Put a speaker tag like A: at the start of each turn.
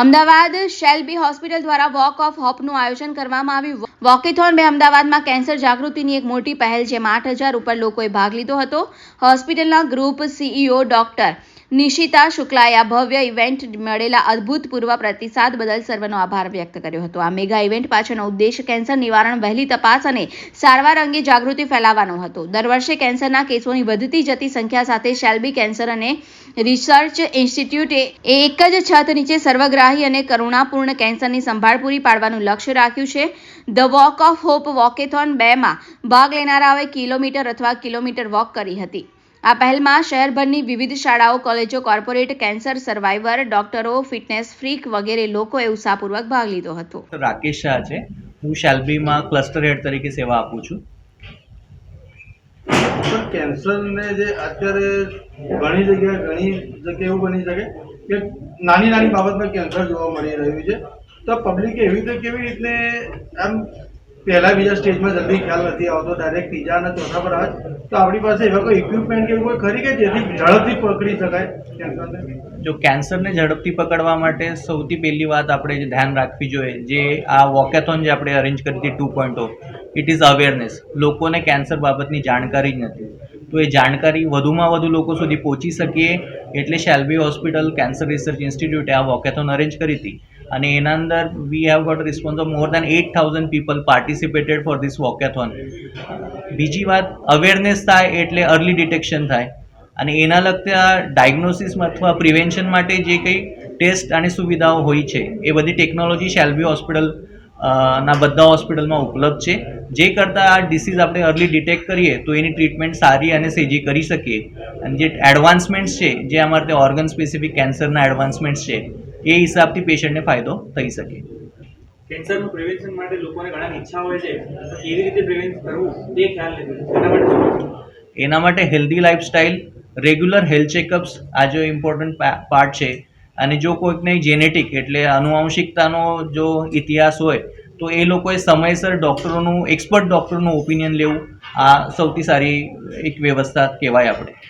A: Ahmedabad Shalby hospital દ્વારા walk of હોપનું આયોજન કરવામાં આવ્યું. વોકેથોન બે અમદાવાદમાં કેન્સર જાગૃતિની એક મોટી પહેલ જેમાં આઠ હજાર ઉપર લોકોએ ભાગ લીધો હતો. હોસ્પિટલના ગ્રુપ સીઈઓ ડોક્ટર નિશિતા શુક્લાએ આ ભવ્ય ઇવેન્ટ મળેલા અભૂતપૂર્વ પ્રતિસાદ બદલ સર્વનો આભાર વ્યક્ત કર્યો હતો. આ મેગા ઇવેન્ટ પાછળનો ઉદ્દેશ કેન્સર નિવારણ, વહેલી તપાસ અને સારવાર અંગે જાગૃતિ ફેલાવવાનો હતો. દર વર્ષે કેન્સરના કેસોની વધતી જતી સંખ્યા સાથે શેલ્બી કેન્સર અને રિસર્ચ ઇન્સ્ટિટ્યૂટે એક જ છત નીચે સર્વગ્રાહી અને કરુણાપૂર્ણ કેન્સરની સંભાળ પૂરી પાડવાનું લક્ષ્ય રાખ્યું છે. The walk of hope walkathon બેમાં ભાગ લેનારાઓએ કિલોમીટર અથવા કિલોમીટર વોક કરી હતી. આ પહેલમાં શહેરભરની વિવિધ શાળાઓ, કોલેજો, કોર્પોરેટ, કેન્સર સર્વાઈવર ડોક્ટરો, ફિટનેસ ફ્રીક વગેરે લોકોએ ઉત્સાહપૂર્વક ભાગ લીધો હતો.
B: રાકેશ શાહ છે. હું શેલ્બીમાં ક્લસ્ટર હેડ તરીકે સેવા આપું છું.
C: પણ કેન્સરને જે અત્યારે ઘણી જગ્યાએ ઘણી જગ્યાએ એવું બની શકે કે નાની નાની બાબતમાં કેન્સર જોવા મળી રહ્યું છે. તો પબ્લિકે એવી રીતે કેવી રીતે આમ પહેલાં બીજા સ્ટેજમાં જલ્દી ખ્યાલ નથી આવતો ડાયરેક્ટ ત્રીજા અને ચોથા પર આવે તો આપણી પાસે એવા કોઈ ઇક્વિપમેન્ટ કે કોઈ ખરી કે જેથી ઝડપથી પકડી શકાય કેન્સરને?
B: જો કેન્સરને ઝડપથી પકડવા માટે સૌથી પહેલી વાત આપણે જે ધ્યાન રાખવી જોઈએ, જે આ વોકેથોન જે આપણે અરેન્જ કરી હતી to point it is awareness લોકોને કેન્સર બાબતની જાણકારી જ નથી. તો એ જાણકારી વધુમાં વધુ લોકો સુધી પહોંચી શકીએ એટલે શેલ્બી હોસ્પિટલ કેન્સર રિસર્ચ ઇન્સ્ટિટ્યૂટે આ વોકેથોન અરેન્જ કરી હતી. અને એના અંદર we have got response of more than eight thousand people participated for this walkathon. બીજી વાત અવેરનેસ થાય એટલે અર્લી ડિટેક્શન થાય. અને એના લગતા ડાયગ્નોસિસ અથવા પ્રિવેન્શન માટે જે કંઈ ટેસ્ટ અને સુવિધાઓ હોય છે, એ બધી ટેકનોલોજી શેલ્બી હોસ્પિટલ ના બધા હોસ્પિટલમાં ઉપલબ્ધ છે. જે કરતાં આ ડિસીઝ આપણે અર્લી ડિટેક્ટ કરીએ તો એની ટ્રીટમેન્ટ સારી અને સેજી કરી શકીએ. અને જે એડવાન્સમેન્ટ્સ છે જે અમારે તે ઓર્ગન સ્પેસિફિક કેન્સરના એડવાન્સમેન્ટ્સ છે એ હિસાબથી પેશન્ટને ફાયદો થઈ શકે.
D: કેન્સરનું પ્રિવેન્શન માટે લોકોને ઘણા ઈચ્છા હોય છે. કેવી રીતે પ્રિવેન્ટ કરવું? તે ખ્યાલ નથી
B: એના માટે healthy lifestyle regular health checkups આ જો ઇમ્પોર્ટન્ટ પાર્ટ છે અને જો કોઈકને જેનેટિક એટલે આનુવંશિકતાનો જો ઇતિહાસ હોય, તો એ લોકોએ સમયસર ડૉક્ટરોનું એક્સપર્ટ ડૉક્ટરનું ઓપિનિયન લેવું આ સૌથી સારી એક વ્યવસ્થા કહેવાય આપણે.